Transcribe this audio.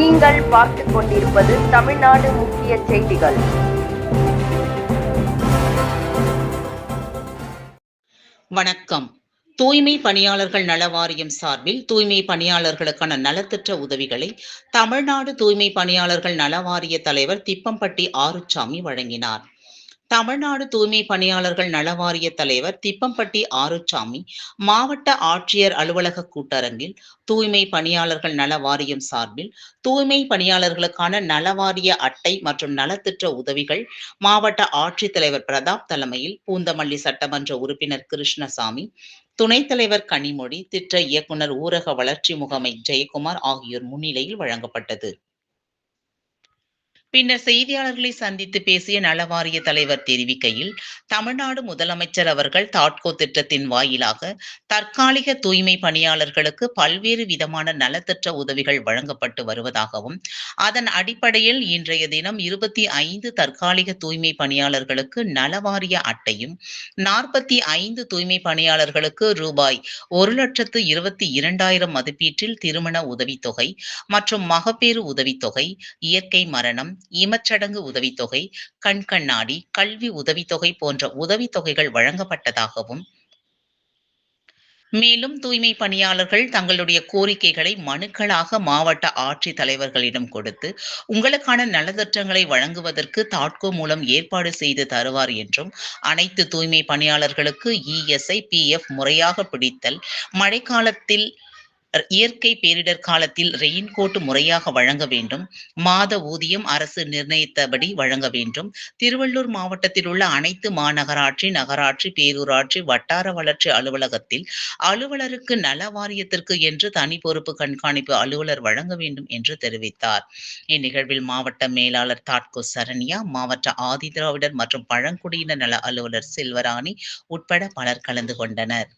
நீங்கள் பார்த்துக் கொண்டிருப்பது தமிழ்நாடு முக்கிய செய்திகள். வணக்கம். தூய்மை பணியாளர்கள் நல வாரியம் சார்பில் தூய்மை பணியாளர்களுக்கான நலத்திட்ட உதவிகளை தமிழ்நாடு தூய்மை பணியாளர்கள் நல வாரிய தலைவர் திப்பம்பட்டி ஆறுச்சாமி வழங்கினார். தமிழ்நாடு தூய்மை பணியாளர்கள் நலவாரிய தலைவர் திப்பம்பட்டி ஆறுசாமி மாவட்ட ஆட்சியர் அலுவலக கூட்டரங்கில் தூய்மை பணியாளர்கள் நல வாரியம் சார்பில் தூய்மை பணியாளர்களுக்கான நலவாரிய அட்டை மற்றும் நலத்திட்ட உதவிகள் மாவட்ட ஆட்சித்தலைவர் பிரதாப் தலைமையில் பூந்தமல்லி சட்டமன்ற உறுப்பினர் கிருஷ்ணசாமி துணைத் தலைவர் கனிமொழி திட்ட இயக்குனர் ஊரக வளர்ச்சி முகமை ஜெயக்குமார் ஆகியோர் முன்னிலையில் வழங்கப்பட்டது. பின்னர் செய்தியாளர்களை சந்தித்து பேசிய நலவாரிய தலைவர் தெரிவிக்கையில் தமிழ்நாடு முதலமைச்சர் அவர்கள் தாட்கோ திட்டத்தின் வாயிலாக தற்காலிக தூய்மை பணியாளர்களுக்கு பல்வேறு விதமான நலத்திட்ட உதவிகள் வழங்கப்பட்டு வருவதாகவும் அதன் அடிப்படையில் இன்றைய தினம் இருபத்தி ஐந்து தற்காலிக தூய்மை பணியாளர்களுக்கு நலவாரிய அட்டையும் நாற்பத்தி ஐந்து தூய்மை பணியாளர்களுக்கு ரூபாய் ஒரு லட்சத்து இருபத்தி இரண்டாயிரம் மதிப்பீட்டில் திருமண உதவித்தொகை மற்றும் மகப்பேறு உதவித்தொகை இயற்கை மரணம் ஈமச்சடங்கு உதவித்தொகை கண்கண்ணாடி கல்வி உதவித்தொகை போன்ற உதவித்தொகைகள் வழங்கப்பட்டதாகவும் மேலும் தூய்மை பணியாளர்கள் தங்களுடைய கோரிக்கைகளை மனுக்களாக மாவட்ட ஆட்சித் தலைவர்களிடம் கொடுத்து உங்களுக்கான நலத்திட்டங்களை வழங்குவதற்கு தாட்கோ மூலம் ஏற்பாடு செய்து தருவார் என்றும் அனைத்து தூய்மை பணியாளர்களுக்கு இஎஸ்ஐ பிஎஃப் முறையாக பிடித்தல் மழைக்காலத்தில் இயற்கை பேரிடர் காலத்தில் ரெயின்கோட் முறையாக வழங்க வேண்டும். மாத ஊதியம் அரசு நிர்ணயித்தபடி வழங்க வேண்டும். திருவள்ளூர் மாவட்டத்தில் உள்ள அனைத்து மாநகராட்சி நகராட்சி பேரூராட்சி வட்டார வளர்ச்சி அலுவலகத்தில் அலுவலருக்கு நல வாரியத்திற்கு என்று தனி பொறுப்பு கண்காணிப்பு அலுவலர் வழங்க வேண்டும் என்று தெரிவித்தார். இந்நிகழ்வில் மாவட்ட மேலாளர் தாட்கோ சரண்யா மாவட்ட ஆதிதிராவிடர் மற்றும் பழங்குடியினர் நல அலுவலர் செல்வராணி உட்பட பலர் கலந்து கொண்டனர்.